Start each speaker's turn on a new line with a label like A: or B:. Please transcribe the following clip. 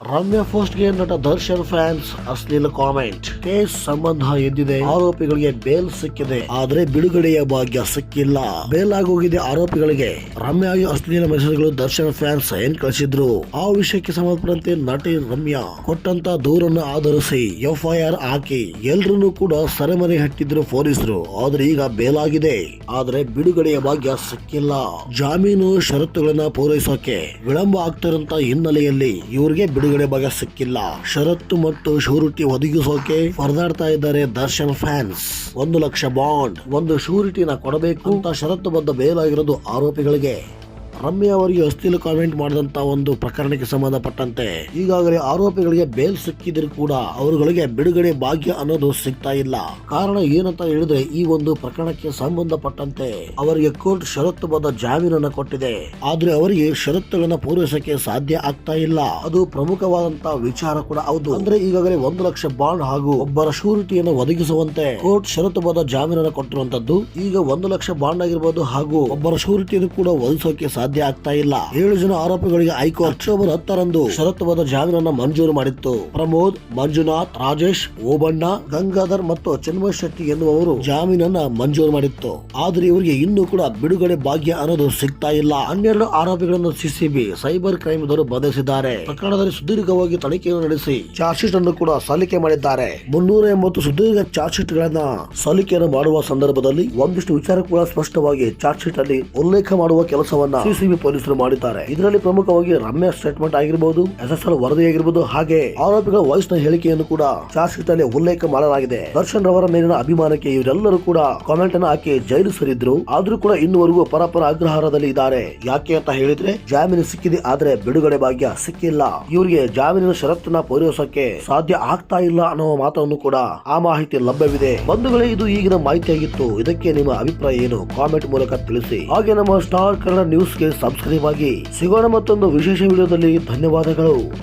A: ರಮ್ಯಾ ಪೋಸ್ಟ್ಗೆ ನಟ ದರ್ಶನ್ ಫ್ಯಾನ್ಸ್ ಅಶ್ಲೀಲ ಕಾಮೆಂಟ್. ಕೇಸ್ ಸಂಬಂಧ ಎದ್ದಿದೆ, ಆರೋಪಿಗಳಿಗೆ ಬೇಲ್ ಸಿಕ್ಕಿದೆ, ಆದ್ರೆ ಬಿಡುಗಡೆಯ ಭಾಗ್ಯ ಸಿಕ್ಕಿಲ್ಲ. ಬೇಲ್ ಆಗೋಗಿದೆ ಆರೋಪಿಗಳಿಗೆ. ರಮ್ಯಾಗೆ ಅಶ್ಲೀಲ ಮೆಸೇಜ್ಗಳು ದರ್ಶನ್ ಫ್ಯಾನ್ಸ್ ಏನ್ ಕಳಿಸಿದ್ರು? ಆ ವಿಷಯಕ್ಕೆ ಸಂಬಂಧಪಟ್ಟಂತೆ ನಟಿ ರಮ್ಯಾ ಕೊಟ್ಟಂತ ದೂರನ್ನು ಆಧರಿಸಿ ಎಫ್ಐಆರ್ ಹಾಕಿ ಎಲ್ರನ್ನೂ ಕೂಡ ಸರಮನೆ ಹಟ್ಟಿದ್ರು ಪೊಲೀಸರು. ಆದ್ರೆ ಈಗ ಬೇಲ್ ಆಗಿದೆ ಆದ್ರೆ ಬಿಡುಗಡೆಯ ಭಾಗ್ಯ ಸಿಕ್ಕಿಲ್ಲ. ಜಾಮೀನು ಷರತ್ತುಗಳನ್ನ ಪೂರೈಸೋಕೆ ವಿಳಂಬ ಆಗ್ತಿರಂತ ಹಿನ್ನೆಲೆಯಲ್ಲಿ ಇವರಿಗೆ ಬಿಡುಗಡೆ ಭಾಗ ಸಿಕ್ಕಿಲ್ಲ. ಷರತ್ತು ಮತ್ತು ಶೂರಿಟಿ ಒದಗಿಸೋಕೆ ಪರದಾಡ್ತಾ ಇದ್ದಾರೆ ದರ್ಶನ್ ಫ್ಯಾನ್ಸ್. ಒಂದು ಲಕ್ಷ ಬಾಂಡ್, ಒಂದು ಶೂರಿಟಿನ ಕೊಡಬೇಕು ಅಂತ ಷರತ್ತುಬದ್ಧ ಬೇಲಾಗಿರೋದು ಆರೋಪಿಗಳಿಗೆ. ರಮ್ಯಾ ಅವರಿಗೆ ಅಶ್ಲೀಲ ಕಾಮೆಂಟ್ ಮಾಡಿದಂತ ಒಂದು ಪ್ರಕರಣಕ್ಕೆ ಸಂಬಂಧಪಟ್ಟಂತೆ ಈಗಾಗಲೇ ಆರೋಪಿಗಳಿಗೆ ಬೇಲ್ ಸಿಕ್ಕಿದ್ರು ಕೂಡ ಅವರುಗಳಿಗೆ ಬಿಡುಗಡೆ ಭಾಗ್ಯ ಅನ್ನೋದು ಸಿಗ್ತಾ ಇಲ್ಲ. ಕಾರಣ ಏನಂತ ಹೇಳಿದ್ರೆ ಈ ಒಂದು ಪ್ರಕರಣಕ್ಕೆ ಸಂಬಂಧಪಟ್ಟಂತೆ ಅವರಿಗೆ ಕೋರ್ಟ್ ಷರತ್ತುಬದ್ಧ ಜಾಮೀನನ್ನು ಕೊಟ್ಟಿದೆ. ಆದ್ರೆ ಅವರಿಗೆ ಷರತ್ತುಗಳನ್ನ ಪೂರೈಸಕ್ಕೆ ಸಾಧ್ಯ ಆಗ್ತಾ ಇಲ್ಲ. ಅದು ಪ್ರಮುಖವಾದಂತ ವಿಚಾರ ಕೂಡ ಹೌದು. ಅಂದ್ರೆ ಈಗಾಗಲೇ ಒಂದು ಲಕ್ಷ ಬಾಂಡ್ ಹಾಗೂ ಒಬ್ಬರ ಶೂರಿಟಿಯನ್ನು ಒದಗಿಸುವಂತೆ ಕೋರ್ಟ್ ಷರತ್ತುಬದ್ಧ ಜಾಮೀನನ್ನು ಕೊಟ್ಟಿರುವಂತದ್ದು, ಈಗ ಒಂದು ಲಕ್ಷ ಬಾಂಡ್ ಆಗಿರ್ಬೋದು ಹಾಗೂ ಒಬ್ಬರ ಶೂರಿಟಿಯನ್ನು ಕೂಡ ಒದಗಿಸೋಕೆ ಸಾಧ್ಯ ಆಗ್ತಾ ಇಲ್ಲ. ಏಳು ಜನ ಆರೋಪಿಗಳಿಗೆ ಹೈಕೋರ್ಟ್ ಅಕ್ಟೋಬರ್ ಹತ್ತರಂದು ಷರತ್ತುಬದ್ಧ ಜಾಮೀನನ್ನು ಮಂಜೂರು ಮಾಡಿತ್ತು. ಪ್ರಮೋದ್, ಮಂಜುನಾಥ್, ರಾಜೇಶ್, ಓಬಣ್ಣ, ಗಂಗಾಧರ್ ಮತ್ತು ಚಿನ್ಮಯ ಶೆಟ್ಟಿ ಎನ್ನುವವರು ಜಾಮೀನನ್ನ ಮಂಜೂರು ಮಾಡಿತ್ತು. ಆದ್ರೆ ಇವರಿಗೆ ಇನ್ನೂ ಕೂಡ ಬಿಡುಗಡೆ ಭಾಗ್ಯ ಅನ್ನೋದು ಸಿಗ್ತಾ ಇಲ್ಲ. ಹನ್ನೆರಡು ಆರೋಪಿಗಳನ್ನು ಸಿಸಿಬಿ, ಸೈಬರ್ ಕ್ರೈಮ್ ದವರು ಬಂಧಿಸಿದ್ದಾರೆ ಪ್ರಕರಣದಲ್ಲಿ ಸುದೀರ್ಘವಾಗಿ ತನಿಖೆಯನ್ನು ನಡೆಸಿ ಚಾರ್ಜ್ ಶೀಟ್ ಅನ್ನು ಕೂಡ ಸಲ್ಲಿಕೆ ಮಾಡಿದ್ದಾರೆ. ಮುನ್ನೂರ ಎಂಬತ್ತು ಸುದೀರ್ಘ ಚಾರ್ಜ್ ಶೀಟ್ ಗಳನ್ನ ಸಲ್ಲಿಕೆಯನ್ನು ಮಾಡುವ ಸಂದರ್ಭದಲ್ಲಿ ಒಂದಿಷ್ಟು ವಿಚಾರ ಕೂಡ ಸ್ಪಷ್ಟವಾಗಿ ಚಾರ್ಜ್ ಶೀಟ್ ಅಲ್ಲಿ ಉಲ್ಲೇಖ ಮಾಡುವ ಕೆಲಸವನ್ನ ಸಿಸಿಬಿ ಪೊಲೀಸರು ಮಾಡಿದ್ದಾರೆ. ಇದರಲ್ಲಿ ಪ್ರಮುಖವಾಗಿ ರಮ್ಯಾ ಸ್ಟೇಟ್ಮೆಂಟ್ ಆಗಿರಬಹುದು ಎಸ್ ಎಸ್ ಎಲ್ ವರದಿ ಆಗಿರಬಹುದು ಹಾಗೆ ಆರೋಪಿಗಳ ವಯಸ್ಸಿನ ಹೇಳಿಕೆಯನ್ನು ಕೂಡ ಶೀಟ್ ಉಲ್ಲೇಖ ಮಾಡಲಾಗಿದೆ. ದರ್ಶನ್ ರವರ ಮೇಲಿನ ಅಭಿಮಾನಕ್ಕೆ ಇವರೆಲ್ಲರೂ ಕೂಡ ಕಾಮೆಂಟ್ ಅನ್ನು ಹಾಕಿ ಜೈಲು ಸೇರಿದ್ರು. ಆದ್ರೂ ಕೂಡ ಇನ್ನುವರೆಗೂ ಪರಪರ ಅಗ್ರಹಾರದಲ್ಲಿ ಇದ್ದಾರೆ. ಯಾಕೆ ಅಂತ ಹೇಳಿದ್ರೆ, ಜಾಮೀನು ಸಿಕ್ಕಿದೆ ಆದ್ರೆ ಬಿಡುಗಡೆ ಭಾಗ್ಯ ಸಿಕ್ಕಿಲ್ಲ. ಇವರಿಗೆ ಜಾಮೀನಿನ ಷರತ್ತನ್ನ ಪೂರೈಸೋಕೆ ಸಾಧ್ಯ ಆಗ್ತಾ ಇಲ್ಲ ಅನ್ನೋ ಮಾತನ್ನು ಕೂಡ ಆ ಮಾಹಿತಿ ಲಭ್ಯವಿದೆ. ಬಂಧುಗಳೇ, ಇದು ಈಗಿನ ಮಾಹಿತಿಯಾಗಿತ್ತು. ಇದಕ್ಕೆ ನಿಮ್ಮ ಅಭಿಪ್ರಾಯ ಏನು? ಕಾಮೆಂಟ್ ಮೂಲಕ ತಿಳಿಸಿ. ಹಾಗೆ ನಮ್ಮ ಸ್ಟಾರ್ ಕನ್ನಡ ನ್ಯೂಸ್ಗೆ ಸಬ್ಸ್ಕ್ರೈಬ್ ಆಗಿ ಸಿಗೋಣ ಮತ್ತೊಂದು ವಿಶೇಷ ವಿಡಿಯೋದಲ್ಲಿ ಧನ್ಯವಾದಗಳು.